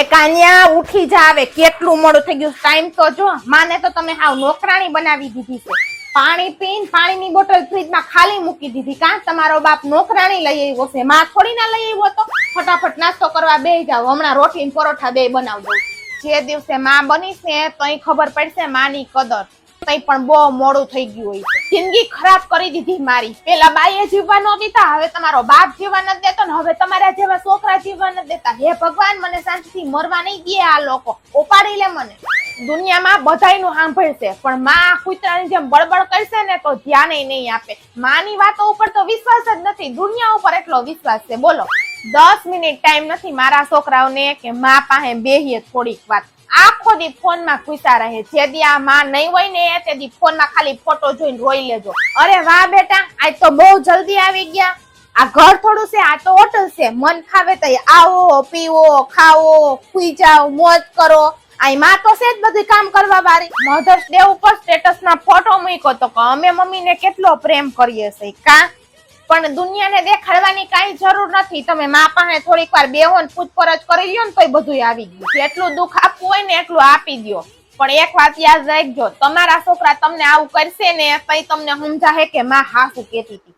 એ કાન્યા ઉઠી જાવે કેટલું મોડું થઈ ગયું ટાઈમ તો જો, માને તો તમે હાવ નોકરાણી બનાવી દીધી છે. પાણી પીન પાણીની બોટલ ફ્રીજમાં ખાલી મૂકી દીધી. કાં તમારો બાપ નોકરાણી લઈ આવ્યો છે? માં થોડી ના લઈ આવ્યો તો ફટાફટ નાસ્તો કરવા બે જાવ હમણાં રોટલી પરોઠા બે બનાવ દઉં. જે દિવસે માં બનીશ ને તો ખબર પડશે માની કદર. તઈ પણ બહુ મોડું થઈ ગયું હોય જિંદગી ખરાબ કરી દીધી મારી. પેલા બાઈએ જીવવા ન હવે તમારો બાપ જીવવા નથી દેતો ને હવે તમારા જેવા છોકરા જીવવા નથી દેતા. હે ભગવાન, મને શાંતિથી મરવા નહીં દે આ લોકો. ઉપાડી લે મને. દુનિયામાં બધાયનું સાંભળશે, પણ માં કૂતરાની જેમ બળબડ કરશે ને તો ધ્યાન નહીં આપે. માની વાતો ઉપર તો વિશ્વાસ જ નથી. દુનિયા ઉપર એટલો વિશ્વાસ છે. બોલો. દસ મિનિટ ટાઈમ નથી મારા છોકરાઓને કે મા પાસે બેહીએ થોડીક વાત. આખો દી ફોનમાં ખુશા રહે. જે દી આ માં નહીં હોય ને તે દી ફોનમાં ખાલી ફોટો જોઈને રોઈ લેજો. અરે વાહ બેટા, આજ તો બહુ જલ્દી આવી ગયા. આ ઘર થોડું છે, આ તો હોટલ છે. મન ખાવે તો આવો, પીવો, ખાવો, સુઈ જાઓ, મોજ કરો. આ માં તો છે જ બધું કામ કરવા વાળી. મધર્સ ડે ઉપર સ્ટેટસ ના ફોટો મૂક્યો તો અમે મમ્મી ને કેટલો પ્રેમ કરીએ છે કા? પણ દુનિયાને દેખાડવાની કાંઈ જરૂર નથી. તમે મા પાસે થોડીક વાર બેહો ને પૂછપરછ કરી લ્યો ને તોય બધું આવી ગયું. જેટલું દુઃખ આપવું હોય ને એટલું આપી દ્યો. પણ એક વાત યાદ રાખજો, તમારા છોકરા તમને આવું કરશે ને તઈ તમને સમજાશે કે માં હાસુ કેતી હતી.